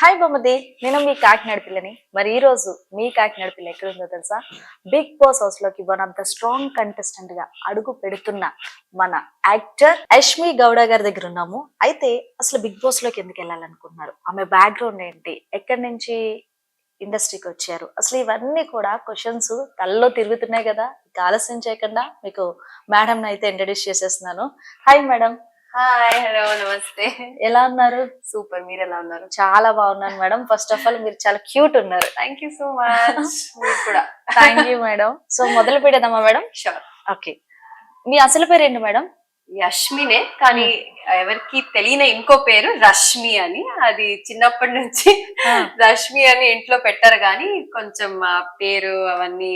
Hi బొమ్మది. నేను మీ కాకినాడ పిల్లని. మరి ఈ రోజు మీ కాకినాడ పిల్ల ఎక్కడుందో తెలుసా? బిగ్ బాస్ హౌస్లోకి వన్ ఆఫ్ ద స్ట్రాంగ్ కంటెస్టెంట్గా అడుగు పెడుతున్న మన యాక్టర్ యష్మి గౌడ గారి దగ్గర ఉన్నాము. అయితే అసలు బిగ్ బాస్లోకి ఎందుకు వెళ్ళాలనుకున్నారు ఆమె బ్యాక్గ్రౌండ్ ఏంటి? ఎక్కడి నుంచి ఇండస్ట్రీకి వచ్చారు? అసలు ఇవన్నీ కూడా క్వశ్చన్స్ తలలో తిరుగుతున్నాయి కదా. ఆలస్యం చేయకుండా మీకు మేడం అయితే ఇంట్రడ్యూస్ చేసేస్తున్నాను. హాయ్ మేడం హాయ్ హలో నమస్తే. ఎలా ఉన్నారు? సూపర్ మీరు ఎలా ఉన్నారు? చాలా బాగున్నాను మేడం. ఫస్ట్ ఆఫ్ ఆల్ మీరు చాలా క్యూట్ ఉన్నారు. థ్యాంక్ యూ సో మచ్ మీరు కూడా. థ్యాంక్ యూ మేడం సో మొదలు పెడదామా మేడం షూర్ ఓకే మీ అసలు పేరు ఏంటి మేడం యష్మినే కానీ ఎవరికి తెలియని ఇంకో పేరు రష్మి అని. అది చిన్నప్పటి నుంచి. రష్మి అని ఇంట్లో పెట్టారు కానీ కొంచెం పేరు అవన్నీ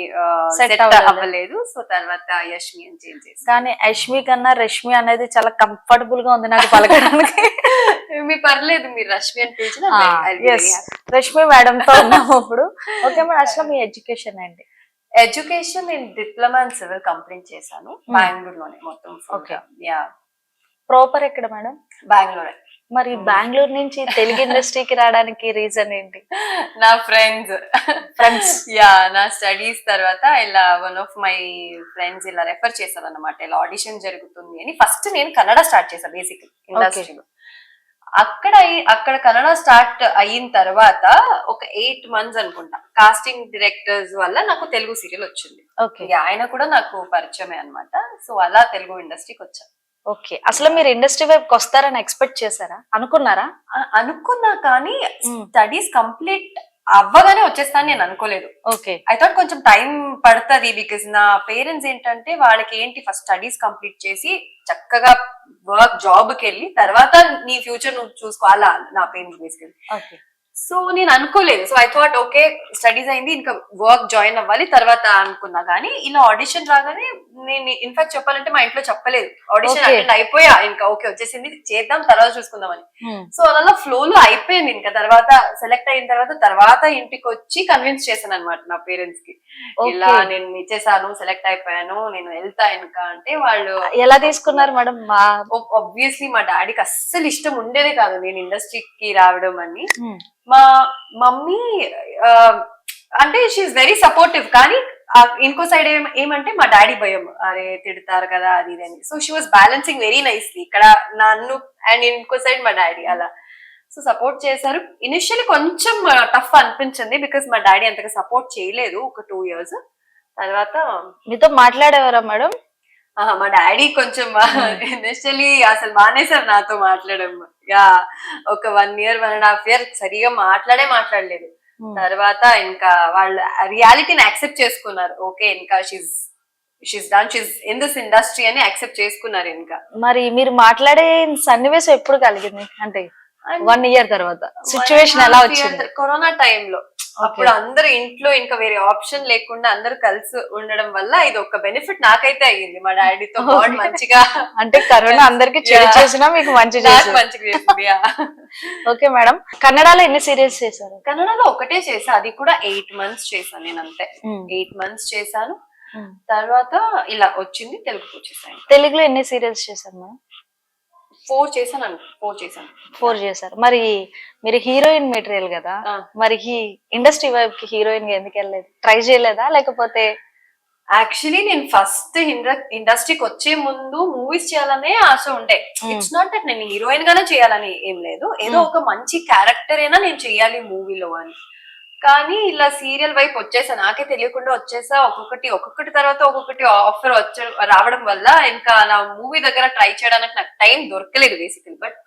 సెట్ అవ్వలేదు. సో తర్వాత యష్మి అని చేంజ్ చేసి కానీ యష్మి కన్నా రష్మి అనేది చాలా కంఫర్టబుల్గా ఉంది నాకు పలకడానికి. మీ పర్లేదు మీరు రష్మి అని పిలిచిన రష్మి మేడం తో ఉన్నాము ఇప్పుడు. ఓకే మేడం అసలు మీ ఎడ్యుకేషన్ అండి ఎడ్యుకేషన్ నేను డిప్లొమా అండ్ సివిల్ కంప్లీట్ చేశాను Hmm. బెంగళూరులోనే మొత్తం. యా ప్రాపర్ ఎక్కడ మేడం బెంగళూరు. మరి. బెంగళూరు నుంచి తెలుగు ఇండస్ట్రీకి రావడానికి రీజన్ ఏంటి? నా ఫ్రెండ్స్ Friends. యా నా స్టడీస్ తర్వాత ఇలా వన్ ఆఫ్ మై ఫ్రెండ్స్ ఇలా రెఫర్ చేశారు అనమాట ఇలా ఆడిషన్ జరుగుతుంది అని. ఫస్ట్ నేను కన్నడ స్టార్ట్ చేశాను బేసిక్ ఇండస్ట్రీలో అక్కడ అక్కడ కన్నడ స్టార్ట్ అయిన తర్వాత ఒక ఎయిట్ మంత్స్ అనుకుంటా. కాస్టింగ్ డైరెక్టర్స్ వల్ల నాకు తెలుగు సీరియల్ వచ్చింది. ఆయన కూడా నాకు పరిచయమే అన్నమాట. సో అలా తెలుగు ఇండస్ట్రీకి వచ్చాను ఓకే. అసలు మీరు ఇండస్ట్రీ వైపుకి వస్తారని ఎక్స్పెక్ట్ చేశారా? అనుకున్నారా? అనుకున్నా కానీ. స్టడీస్ కంప్లీట్ అవ్వగానే వచ్చేస్తాను నేను అనుకోలేదు. ఓకే. ఐ థాట్ కొంచెం టైం పడుతుంది బికాస్ నా పేరెంట్స్ ఏంటంటే వాళ్ళకి ఏంటి ఫస్ట్ స్టడీస్ కంప్లీట్ చేసి చక్కగా వర్క్ జాబ్కి వెళ్ళి తర్వాత నీ ఫ్యూచర్ నువ్వు చూసుకోవాలా నా పేరెంట్స్ బేసికలీ. ఓకే. సో నేను అనుకోలేదు so I thought okay studies అయింది ఇంకా వర్క్ జాయిన్ అవ్వాలి తర్వాత అనుకున్నా. కానీ ఇలా ఆడిషన్ రాగానే నేను ఇన్ఫాక్ట్ చెప్పాలంటే మా ఇంట్లో చెప్పలేదు. ఆడిషన్. అటెండ్ అయిపోయా. ఇంకా ఓకే వచ్చేసింది చేద్దాం తర్వాత చూసుకుందామని. సో అలా ఫ్లో లో అయిపోయింది. ఇంకా తర్వాత సెలెక్ట్ అయిన తర్వాత తర్వాత ఇంటికి వచ్చి కన్విన్స్ చేశాను అనమాట నా పేరెంట్స్కి ఇలా నేను ఇచ్చేసాను సెలెక్ట్ అయిపోయాను నేను వెళ్తా ఇంకా అంటే వాళ్ళు ఎలా తీసుకున్నారు మేడం? మా ఆబ్వియస్లీ మా డాడీకి అస్సలు ఇష్టం ఉండేదే కాదు నేను ఇండస్ట్రీకి రావడం అని. Hmm. మా మమ్మీ అంటే షీఈ్ వెరీ సపోర్టివ్ కానీ ఇంకో సైడ్ ఏం ఏమంటే మా డాడీ భయం. అరే తిడతారు కదా అది ఇది అని. So she was balancing very nicely ఇక్కడ నన్ను అండ్ ఇంకో సైడ్ మా డాడీ అలా. సో సపోర్ట్ చేశారు. ఇనిషియల్లీ కొంచెం టఫ్ అనిపించింది బికాస్ మా డాడీ అంతగా సపోర్ట్ చేయలేదు ఒక టూ ఇయర్స్ తర్వాత మీతో మాట్లాడేవారా మేడం మా డాడీ కొంచెం ఇనిషియలీ అసలు మానేశారు నాతో మాట్లాడడం. యా ఒక one year one and half year సరిగా మాట్లాడే మాట్లాడలేదు. తర్వాత ఇంకా వాళ్ళు రియాలిటీని యాక్సెప్ట్ చేసుకున్నారు. ఓకే ఇంకా she's she's done she's in this industry అని యాక్సెప్ట్ చేసుకున్నారు ఇంకా. మరి మీరు మాట్లాడే సన్నివేశం ఎప్పుడు కలిగింది? అంటే వన్ ఇయర్ తర్వాత. సిచ్యువేషన్ ఎలా వచ్చింది? కరోనా టైంలో అప్పుడు అందరూ ఇంట్లో ఇంకా వేరే ఆప్షన్ లేకుండా అందరూ కలిసి ఉండడం వల్ల ఇది ఒక బెనిఫిట్ నాకైతే అయ్యింది. మా డాడీతో బాండ్. మంచిగా అంటే కరోనా అందరికి చెడు. చేసినా మీకు మంచి మంచిగా. Okay madam. కన్నడలో ఎన్ని సీరియల్స్ చేశారు? కన్నడలో ఒకటే చేసా అది కూడా ఎయిట్ మంత్స్ చేశాను నేను అంతే ఎయిట్ మంత్స్ చేశాను. తర్వాత ఇలా వచ్చింది తెలుగుకి వచ్చేసాను తెలుగులో ఎన్ని సీరియల్స్ చేశారు మేడం? ఫోర్ చేశాను ఫోర్ చేశాను. ఫోర్ చేశారు. మరి మీరు హీరోయిన్ మెటీరియల్ కదా. మరి ఈ ఇండస్ట్రీ వైపు కి హీరోయిన్గా ఎందుకు వెళ్ళలేదు? ట్రై చేయలేదా? లేకపోతే యాక్చువల్లీ నేను ఫస్ట్ ఇండస్ట్రీకి వచ్చే ముందు మూవీస్ చేయాలనే ఆశ ఉండే. ఇట్స్ నాట్ దట్ నేను హీరోయిన్ గానే చేయాలని ఏం లేదు. ఏదో Mm. ఒక మంచి క్యారెక్టర్ అయినా నేను చేయాలి మూవీలో అని. కానీ ఇలా సీరియల్ వైపు వచ్చేసా. నాకే తెలియకుండా వచ్చేసా. ఒక్కొక్కటి ఒక్కొక్కటి తర్వాత ఒక్కొక్కటి ఆఫర్ వచ్చే రావడం వల్ల ఇంకా నా మూవీ దగ్గర ట్రై చేయడానికి నాకు టైం దొరకలేదు బేసికలీ బట్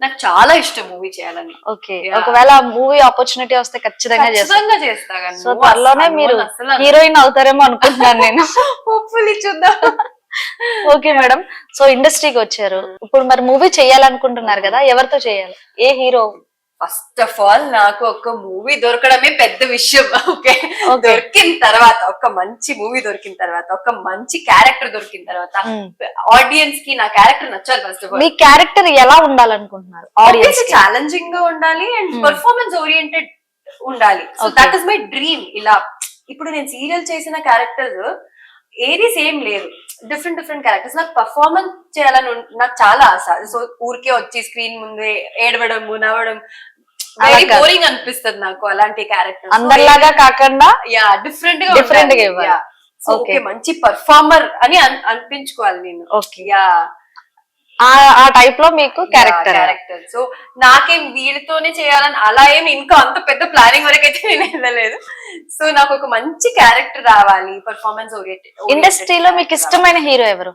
నాకు చాలా ఇష్టం మూవీ చేయాలని. ఓకే. ఒకవేళ మూవీ ఆపర్చునిటీ వస్తే ఖచ్చితంగా ఖచ్చితంగా చేస్తా సో త్వరలోనే మీరు హీరోయిన్ అవుతారేమో అనుకుంటున్నాను నేను. హోప్ఫుల్లీ చూద్దాం. Okay madam. సో ఇండస్ట్రీకి వచ్చారు. ఇప్పుడు మరి మూవీ చేయాలనుకుంటున్నారు కదా ఎవరితో చేయాలి? ఏ హీరో? ఫస్ట్ ఆఫ్ ఆల్ నాకు ఒక మూవీ దొరకడమే పెద్ద విషయం ఓకే. దొరికిన తర్వాత ఒక మంచి మూవీ దొరికిన తర్వాత ఒక మంచి క్యారెక్టర్ దొరికిన తర్వాత ఆడియన్స్కి నా క్యారెక్టర్ నచ్చాలి ఫస్ట్ ఆఫ్ మీ ఆల్ క్యారెక్టర్ ఎలా ఉండాలనుకుంటున్నారు? ఆడియన్స్ ఛాలెంజింగ్గా ఉండాలి అండ్ Hmm. పర్ఫార్మెన్స్ ఓరియంటెడ్ ఉండాలి. So. That is my dream ఇలా ఇప్పుడు నేను సీరియల్ చేసిన క్యారెక్టర్స్ ఏది సేమ్ లేదు. డిఫరెంట్ డిఫరెంట్ క్యారెక్టర్స్ నాకు పర్ఫార్మెన్స్ చేయాలని నాకు చాలా ఆశ. సో ఊరికే వచ్చి స్క్రీన్ ముందే ఏడవడం నవ్వడం వెరీ. బోరింగ్ అనిపిస్తుంది నాకు అలాంటి క్యారెక్టర్ అందరిలాగా కాకుండా యా డిఫరెంట్గా ఉండాలి. గా ఇవ్వాలి. Okay, మంచి పర్ఫార్మర్ అని అన్- అనిపించుకోవాలి నేను. ఓకే యా ఆ ఆ టైప్లో మీకు క్యారెక్టర్ క్యారెక్టర్ సో నాకేం వీళ్ళతోనే చేయాలని అలా ఏం ఇంకా అంత పెద్ద ప్లానింగ్ వరకు అయితే నేను వెళ్ళలేదు. సో నాకు ఒక మంచి క్యారెక్టర్ రావాలి పర్ఫార్మెన్స్ ఇండస్ట్రీలో మీకు ఇష్టమైన హీరో ఎవరు?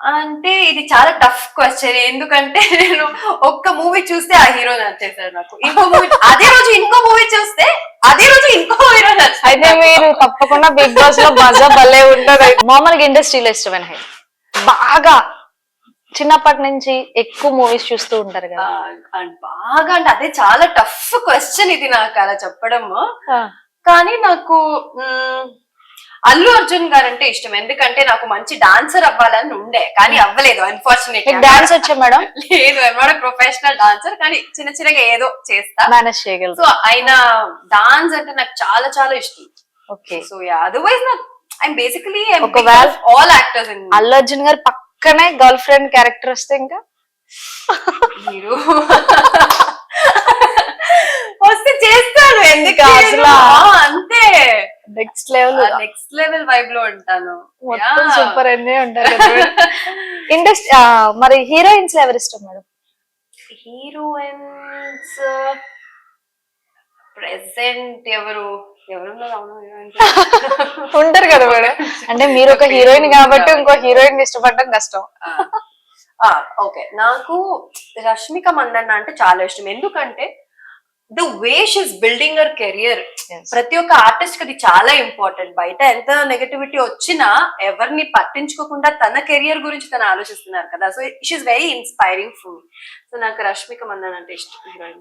అంటే ఇది చాలా టఫ్ క్వశ్చన్ ఎందుకంటే నేను ఒక్క మూవీ చూస్తే ఆ హీరో నచ్చేసాడు నాకు. ఇంకో మూవీ అదే రోజు ఇంకో మూవీ చూస్తే అదే రోజు ఇంకో హీరో అయితే మీరు తప్పకుండా బిగ్ బాస్లో మజా భలే ఉంటది. మామూలుగా ఇండస్ట్రీలో ఇష్టమైన హీరో? బాగా. చిన్నప్పటి నుంచి ఎక్కువ మూవీస్ చూస్తూ ఉంటారు కదా. బాగా అంటే అదే చాలా టఫ్ క్వశ్చన్ ఇది నాకు అలా చెప్పడము. కానీ నాకు అల్లు అర్జున్ గారు అంటే ఇష్టం. ఎందుకంటే నాకు మంచి డాన్సర్ అవ్వాలని ఉండే కానీ అవ్వలేదు అన్ఫార్చునేట్ డాన్స్ వచ్చా మేడం? లేదు ఎవడ ప్రొఫెషనల్ డాన్సర్ కానీ చిన్న చిన్నగా ఏదో చేస్తా. మేనేజ్ చేయగలరు. సో ఆయన డాన్స్ అంటే నాకు చాలా చాలా ఇష్టం. ఓకే. సో యా అదర్వైజ్ నాకు I'm basically all actors Allu Arjun గారు పక్కనే గర్ల్ ఫ్రెండ్ క్యారెక్టర్ వస్తే ఇంకా? మీరు? వస్తే చేస్తాను ఎందుకు అసలు- అంతే. నెక్స్ట్ లెవెల్ నెక్స్ట్ లెవెల్ వైబ్లో ఉంటాను. మొత్తం సూపర్ అన్నీ ఉంటారు ఇండస్ట్రీ మరి హీరోయిన్స్ ఎవరు ఇష్టం మేడం? హీరోయిన్స్ ప్రెసెంట్ ఎవరు? ఉంటారు కదా మేడం. అంటే మీరు ఒక హీరోయిన్ కాబట్టి ఇంకో హీరోయిన్ ఇష్టపడడం కష్టం. ఓకే. నాకు రష్మిక మందన్న అంటే చాలా ఇష్టం. ఎందుకంటే the way she's building her career ప్రతి ఒక్క ఆర్టిస్ట్కి అది చాలా ఇంపార్టెంట్ బయట ఎంత నెగటివిటీ వచ్చినా ఎవరిని పట్టించుకోకుండా తన కెరియర్ గురించి తను ఆలోచిస్తున్నారు కదా. సో షీఈ్ వెరీ ఇన్స్పైరింగ్ మీ సో నాకు రష్మిక మందన్ అంటే ఇష్టం.